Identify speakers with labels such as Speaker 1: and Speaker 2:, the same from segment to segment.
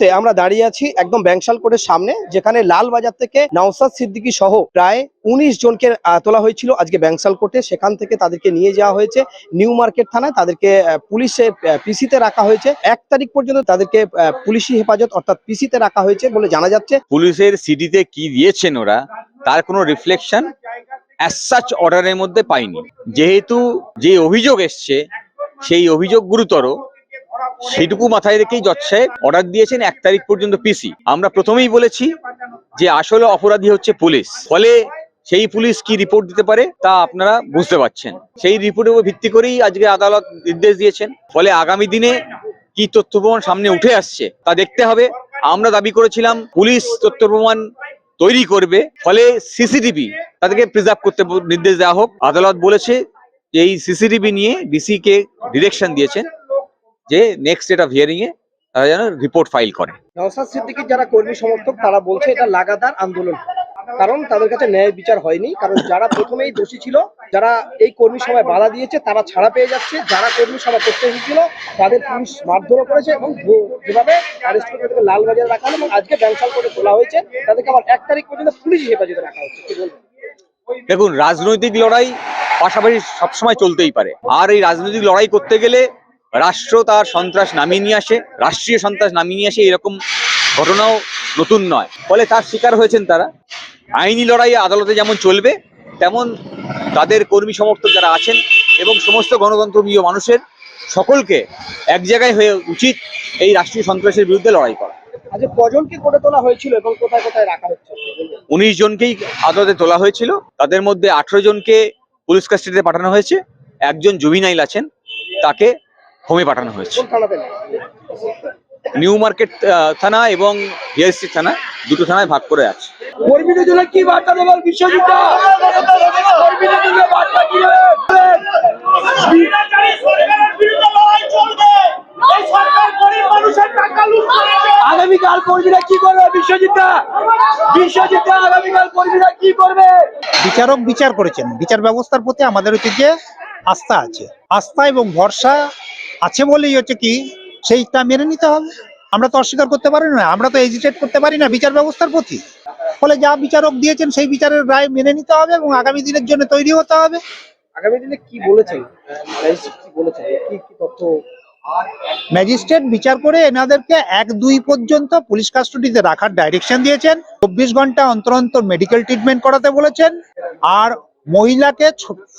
Speaker 1: মুহূর্তে আমরা দাঁড়িয়ে আছি একদম ব্যাংশাল কোর্টের সামনে যেখানে লালবাজার থেকে নওসাদ সিদ্দিকী সহ প্রায় উনিশ জনকে তোলা হয়েছিল আজকে ব্যাংশাল কোর্টে। সেখান থেকে তাদেরকে নিয়ে যাওয়া হয়েছে। নিউ মার্কেট থানায় তাদেরকে আহ, পুলিশের পিসিতে রাখা হয়েছে। এক তারিখ পর্যন্ত তাদেরকে পুলিশি হেফাজত অর্থাৎ পিসিতে রাখা হয়েছে বলে জানা যাচ্ছে।
Speaker 2: পুলিশের সিডিতে কি দিয়েছেন ওরা তার কোনো রিফ্লেকশন অ্যাজ সাচ অর্ডারের মধ্যে পাইনি। যেহেতু যে অভিযোগ এসছে সেই অভিযোগ গুরুতর। সেইটুকু মাথায় রেখেই জজ সাহেব অর্ডার দিয়েছেন এক তারিখ পর্যন্ত পিসি আমরা প্রথমেই বলেছি যে আসলে অপরাধী হচ্ছে পুলিশ। ফলে সেই পুলিশ কি রিপোর্ট দিতে পারে তা আপনারা বুঝতে পারছেন। সেই রিপোর্টের উপর ভিত্তি করেই আজকে আদালত নির্দেশ দিয়েছেন। ফলে আগামী দিনে কি তথ্য প্রমাণ সামনে উঠে আসছে তা দেখতে হবে। আমরা দাবি করেছিলাম পুলিশ তথ্য প্রমাণ তৈরি করবে। ফলে সিসিটিভি তাদেরকে প্রিজার্ভ করতে নির্দেশ দেওয়া হোক। আদালত বলেছে যে এই সিসিটিভি নিয়ে ডিসি কে ডিরেকশন দিয়েছেন। যে নেক্সট এটা অফ হিয়ারিং এ তারা যেন রিপোর্ট ফাইল করে।
Speaker 1: নওসাদ সিদ্দিকীর যারা কর্মী সমর্থক তারা বলছে এটা লাগাতার আন্দোলন। কারণ তাদের কাছে ন্যায় বিচার হয়নি কারণ যারা প্রথমেই দোষী ছিল যারা এই কর্মী সভায় বাধা দিয়েছে তারা ছাড়া পেয়ে যাচ্ছে। যারা কর্মী সভা করতে এসেছিল তাদের পুলিশ মারধরও করেছে এবং যেভাবে অ্যারেস্ট করে তাদেরকে লালবাজারে রাখা হলো এবং আজকে ব্যাংশাল করে তোলা হয়েছে তাদেরকে আবার এক তারিখ পর্যন্ত পুলিশ হেফাজতে রাখা হচ্ছে। কি বলবেন?
Speaker 2: দেখুন রাজনৈতিক লড়াই পাশাপাশি সবসময় চলতেই পারে। আর এই রাজনৈতিক লড়াই করতে গেলে রাষ্ট্র তার সন্ত্রাস নামিয়ে নিয়ে আসে রাষ্ট্রীয় সন্ত্রাস নামিয়ে নিয়ে আসে এরকম ঘটনাও নতুন নয়। ফলে তার শিকার হয়েছেন তারা। আইনি লড়াই আদালতে যেমন চলবে তেমন তাদের কর্মী সমর্থক যারা আছেন এবং সমস্ত গণতন্ত্রপ্রিয় মানুষের সকলকে এক জায়গায় হয়ে উচিত এই রাষ্ট্রীয় সন্ত্রাসের বিরুদ্ধে লড়াই করা।
Speaker 1: আজকে কজনকে করে তোলা হয়েছিল এবং কোথায় কোথায় রাখা হচ্ছে?
Speaker 2: উনিশ জনকেই আদালতে তোলা হয়েছিল। তাদের মধ্যে আঠেরো জনকে পুলিশ কাস্টাডিতে পাঠানো হয়েছে। একজন জুবিনাইল আছেন। তাকে হোমে পাঠানো হয়েছে? নিউ মার্কেট আহ, থানা এবং হিয়ারসি থানা দুটো থানায় ভাগ করে আছে।
Speaker 1: কর্মীদের জন্য কি বার্তা দেবেন বিশ্বজিৎ কর্মীদের জন্য বার্তা কি দেবেন
Speaker 3: স্বৈরাচারী সরকারের বিরুদ্ধে লড়াই চলবে। এই সরকার গরিব মানুষের টাকা লুট করেছে।
Speaker 1: আগামীকাল কর্মীরা কি করবে আগামীকাল কর্মীরা কি করবে?
Speaker 4: বিচারক বিচার করেছেন। বিচার ব্যবস্থার প্রতি আমাদের হচ্ছে যে আস্থা আছে। আস্থা এবং ভরসা আছে বলেই হচ্ছে কি সেইটা মেনে নিতে হবে। আমরা তো অস্বীকার করতে পারি না আমরা তো এজিটেট করতে পারি না বিচার ব্যবস্থার প্রতি। ফলে যা বিচারক দিয়েছেন সেই বিচারের রায় মেনে নিতে হবে এবং আগামী দিনের জন্য তৈরি হতে হবে।
Speaker 1: আগামী দিনে কি বলেছেন? ম্যাজিস্ট্রেট
Speaker 4: বিচার করে এনাদেরকে এক দুই পর্যন্ত পুলিশ কাস্টডিতে রাখার ডাইরেকশন দিয়েছেন। চব্বিশ ঘণ্টা অন্তর অন্তর মেডিকেল ট্রিটমেন্ট করাতে বলেছেন। আর মহিলাকে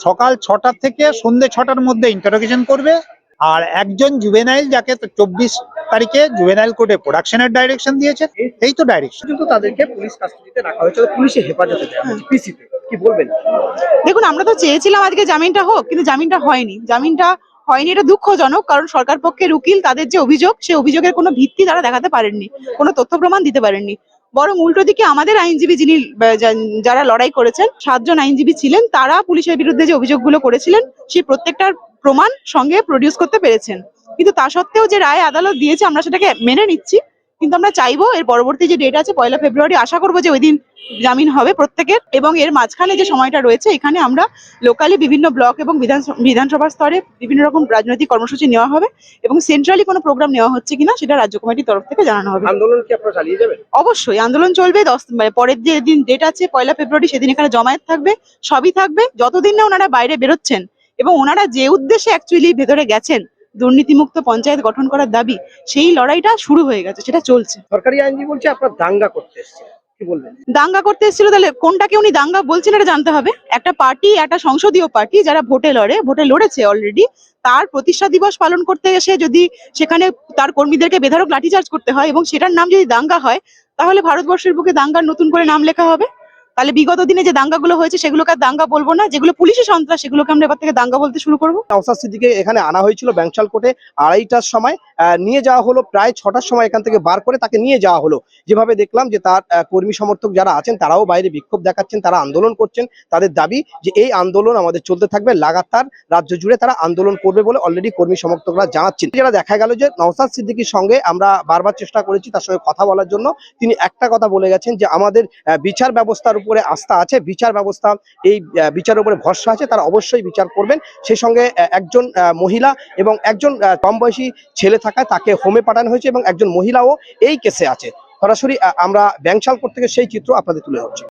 Speaker 4: সকাল ছটা থেকে সন্ধে ছটার মধ্যে ইন্টারোগেশন করবে। আর একজন জুবেনাইল যাকে চব্বিশ তারিখে জুবেনাইল কোর্টে প্রোডাকশনের ডাইরেকশন দিয়েছে এই তো ডাইরেকশন
Speaker 1: কিন্তু তাদেরকে পুলিশ কাস্টডিতে রাখা হয়েছে পুলিশের হেফাজতে পিসিতে কি বলবেন?
Speaker 5: দেখুন আমরা তো চেয়েছিলাম আজকে জামিনটা হোক কিন্তু জামিনটা হয়নি। জামিনটা হয়নি এটা দুঃখজনক কারণ সরকার পক্ষের উকিল তাদের যে অভিযোগ সেই অভিযোগের কোনো ভিত্তি তারা দেখাতে পারেননি কোনো তথ্য প্রমাণ দিতে পারেননি। বরং উল্টো দিকে আমাদের আইনজীবী যিনি যারা লড়াই করেছেন সাতজন আইনজীবী ছিলেন তারা পুলিশের বিরুদ্ধে যে অভিযোগগুলো করেছিলেন সেই প্রত্যেকটার প্রমাণ সঙ্গে প্রডিউস করতে পেরেছেন। কিন্তু তা সত্ত্বেও যে রায় আদালত দিয়েছে আমরা সেটাকে মেনে নিচ্ছি। কিন্তু আমরা চাইব এর পরবর্তী যে ডেট আছে পয়লা ফেব্রুয়ারি আশা করব যে ওই দিন জামিন হবে প্রত্যেকের। এবং এর মাঝখানে যে সময়টা রয়েছে এখানে আমরা লোকালি বিভিন্ন ব্লক এবং বিধান বিধানসভা স্তরে বিভিন্ন রকম রাজনৈতিক কর্মসূচি নেওয়া হবে এবং সেন্ট্রালি কোনো প্রোগ্রাম নেওয়া হচ্ছে কিনা সেটা রাজ্য কমিটির তরফ থেকে জানানো হবে।
Speaker 1: আন্দোলন কি আপনারা চালিয়ে যাবেন?
Speaker 5: অবশ্যই আন্দোলন চলবে। দশ মানে পরের যে দিন ডেট আছে পয়লা ফেব্রুয়ারি সেদিন এখানে জমায়েত থাকবে সবই থাকবে। যতদিন না ওনারা বাইরে বেরোচ্ছেন এবং ওনারা যে উদ্দেশ্যে অ্যাকচুয়ালি ভেতরে গেছেন দুর্নীতিমুক্ত পঞ্চায়েত গঠন করার দাবি সেই লড়াইটা শুরু হয়ে গেছে সেটা চলছে।
Speaker 1: সরকারি আইনজীবী বলছে আপনারা দাঙ্গা করতে
Speaker 5: দাঙ্গা করতে এসেছিল তাহলে কোনটাকে উনি দাঙ্গা বলছেন এটা জানতে হবে। একটা পার্টি একটা সংসদীয় পার্টি যারা ভোটে লড়ে ভোটে লড়েছে অলরেডি তার প্রতিষ্ঠা দিবস পালন করতে এসে যদি সেখানে তার কর্মীদেরকে বেধারক লাঠিচার্জ করতে হয় এবং সেটার নাম যদি দাঙ্গা হয় তাহলে ভারতবর্ষের বুকে দাঙ্গার নতুন করে নাম লেখা হবে। তাহলে বিগত দিনে যে দাঙ্গাগুলো হয়েছে, সেগুলোকে দাঙ্গা বলব না। যেগুলো পুলিশি সন্ত্রাস, সেগুলোকে আমরা এবার থেকে দাঙ্গা বলতে শুরু করব।
Speaker 1: নওসাদ এখানে আনা হয়েছিল ব্যাংশাল কোর্টে আড়াইটার সময়। নিয়ে যাওয়া হলো প্রায় ছটার সময় এখান থেকে বার করে তাকে নিয়ে যাওয়া হলো। যেভাবে দেখলাম যে তার কর্মী সমর্থক যারা আছেন, তারাও বাইরে বিক্ষোভ দেখাচ্ছেন, তারা আন্দোলন করছেন। তাদের দাবি যে এই আন্দোলন আমাদের চলতে থাকবে, লাগাতার রাজ্য জুড়ে তারা আন্দোলন করবে বলে অলরেডি কর্মী সমর্থকরা জানাচ্ছেন। যেটা দেখা গেল যে নওসাদ সিদ্দিকির সঙ্গে আমরা বারবার চেষ্টা করেছি তার সঙ্গে কথা বলার জন্য। তিনি একটা কথা বলে গেছেন যে আমাদের বিচার ব্যবস্থার উপর উপরে আস্থা আছে, বিচার ব্যবস্থা, এই বিচারের উপরে ভরসা আছে, তারা অবশ্যই বিচার করবেন। সেই সঙ্গে একজন মহিলা এবং একজন কম বয়সী ছেলে থাকায় তাকে হোমে পাঠানো হয়েছে এবং একজন মহিলাও এই কেসে আছে। সরাসরি আমরা ব্যাংশালকোট থেকে সেই চিত্র আপনাদের তুলে ধরছি।